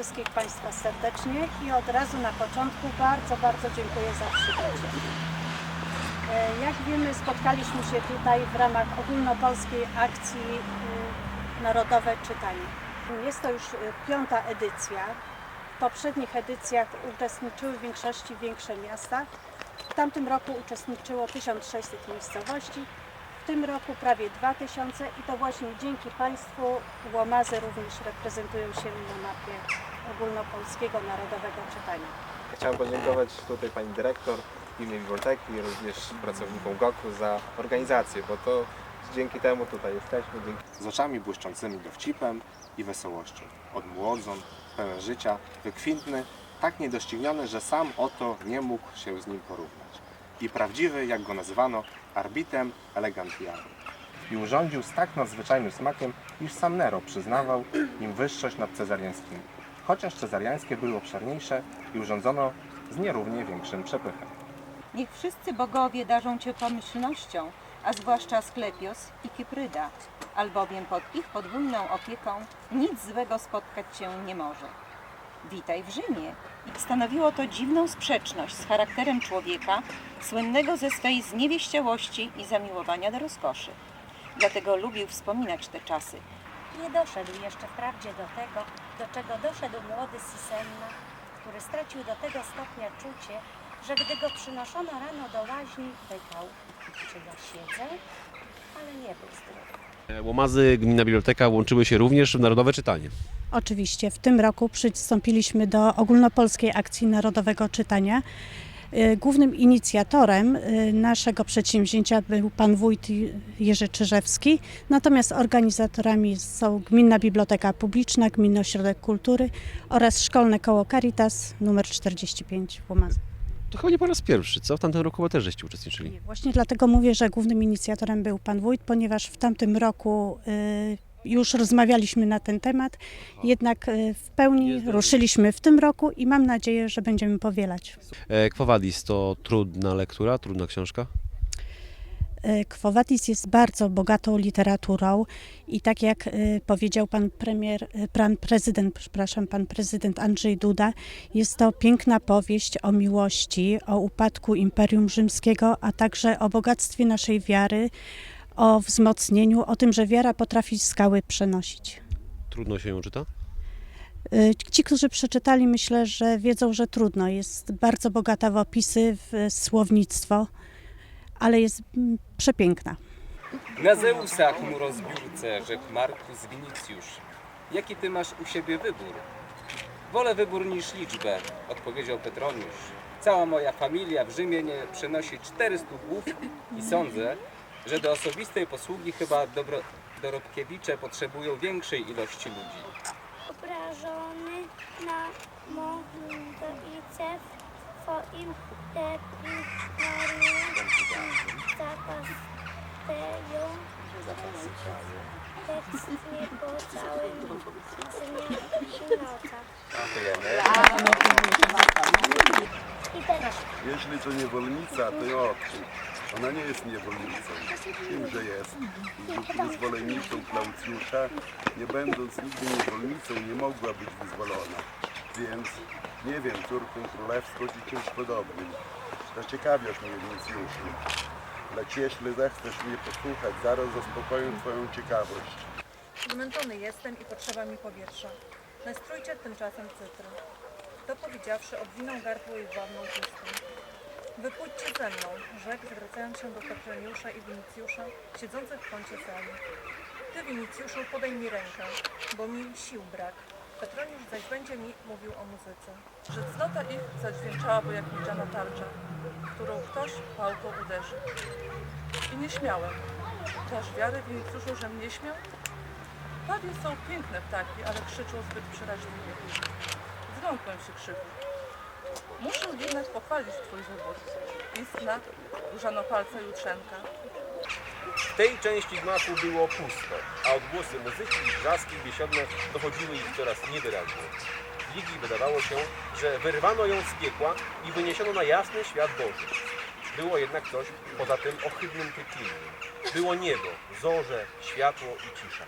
Was serdecznie i od razu na początku bardzo, bardzo dziękuję za przybycie. E, Jak wiemy, spotkaliśmy się tutaj w ramach ogólnopolskiej akcji y, Narodowe Czytanie. Jest to już y, piąta edycja. W poprzednich edycjach uczestniczyły w większości większe miasta. W tamtym roku uczestniczyło 1600 miejscowości, w tym roku prawie 2000 i to właśnie dzięki Państwu Łomazy również reprezentują się na mapie ogólnopolskiego narodowego czytania. Chciałem podziękować tutaj pani dyrektor w imię biblioteki i również pracownikom GOK-u za organizację, bo to dzięki temu tutaj jesteśmy. Dzięki... z oczami błyszczącymi dowcipem i wesołością. Odmłodzon, pełen życia, wykwintny, tak niedościgniony, że sam oto nie mógł się z nim porównać. I prawdziwy, jak go nazywano, arbitem elegantiarum. I urządził z tak nadzwyczajnym smakiem, iż sam Nero przyznawał im wyższość nad cezariańskimi. Chociaż cezariańskie były obszerniejsze i urządzono z nierównie większym przepychem. Niech wszyscy bogowie darzą Cię pomyślnością, a zwłaszcza Asklepios i Kypryda, albowiem pod ich podwójną opieką nic złego spotkać Cię nie może. Witaj w Rzymie. Stanowiło to dziwną sprzeczność z charakterem człowieka, słynnego ze swej zniewieściałości i zamiłowania do rozkoszy. Dlatego lubił wspominać te czasy, Nie doszedł jeszcze wprawdzie do tego, do czego doszedł młody Sisenna, który stracił do tego stopnia czucie, że gdy go przynoszono rano do łaźni, pykał, czy ja siedzę, ale nie był zdrów. Łomazy, Gmina Biblioteka łączyły się również w Narodowe Czytanie. Oczywiście w tym roku przystąpiliśmy do ogólnopolskiej akcji Narodowego Czytania. Y, Głównym inicjatorem y, naszego przedsięwzięcia był pan wójt Jerzy Czyżewski, natomiast organizatorami są Gminna Biblioteka Publiczna, Gminny Ośrodek Kultury oraz Szkolne Koło Caritas numer 45 w Łomazach. To chyba nie po raz pierwszy, co? W tamtym roku też żeście uczestniczyli. Właśnie dlatego mówię, że głównym inicjatorem był pan wójt, ponieważ w tamtym roku y, już rozmawialiśmy na ten temat, jednak y, w pełni ruszyliśmy w tym roku i mam nadzieję, że będziemy powielać. E, Quo Vadis to trudna lektura, trudna książka. Quo Vadis jest bardzo bogatą literaturą i tak jak powiedział pan premier, pan prezydent, przepraszam, pan prezydent Andrzej Duda, jest to piękna powieść o miłości, o upadku Imperium Rzymskiego, a także o bogactwie naszej wiary, o wzmocnieniu, o tym, że wiara potrafi skały przenosić. Trudno się ją czyta. Y, Ci, którzy przeczytali, myślę, że wiedzą, że trudno. Jest bardzo bogata w opisy, w słownictwo, ale jest mm, przepiękna. Na Zeusach mu rozbiórce, rzekł Markus Winicjusz. Jaki ty masz u siebie wybór? Wolę wybór niż liczbę, odpowiedział Petroniusz. Cała moja familia w Rzymie nie przenosi 400 głów i sądzę, że do osobistej posługi chyba dobro, dorobkiewicze potrzebują większej ilości ludzi. obrażony na modlitwę w twoim depitorium zapasteją tekstnie po całym dniach i nocach. I teraz Jeśli to niewolnica, to ją odkup. Ona nie jest niewolnicą. Kimże jest? Wyzwolennicą Klaucjusza, nie będąc nigdy niewolnicą, nie mogła być wyzwolona. Więc, nie wiem, córką królewską czy czymś podobnym. Zaciekawiasz mnie, Wincjuszu. Lecz jeśli zechcesz mnie posłuchać, zaraz zaspokoję Twoją ciekawość. Zmęczony jestem i potrzeba mi powietrza. Nastrójcie tymczasem cytry. To powiedziawszy, obwinął gardło i władną pustą. Wypójdźcie ze mną, rzekł, zwracając się do Petroniusza i Winicjusza, siedzących w kącie sali. Ty, Winicjuszu, podaj mi rękę, bo mi sił brak. Petroniusz zaś będzie mi mówił o muzyce. Że cnota ich zadźwięczałaby jak miedziana tarcza, którą ktoś pałką uderzy. I nie śmiałem. Dasz wiary, Winicjuszu, że mnie śmiał? Pawie są piękne ptaki, ale krzyczą zbyt przeraźliwie. Zląkłem się krzyku. Muszę jednak pochwalić Twój wybór. Istna, żanopalca jutrzenka. W tej części gmachu było pusto, a odgłosy muzyki i wrzaski biesiodne dochodziły ich coraz niewyraźnie. Ligi wydawało się, że wyrwano ją z piekła i wyniesiono na jasny świat Boży. Było jednak coś poza tym ohydnym tykliniem. Było niebo, zorze, światło i cisza.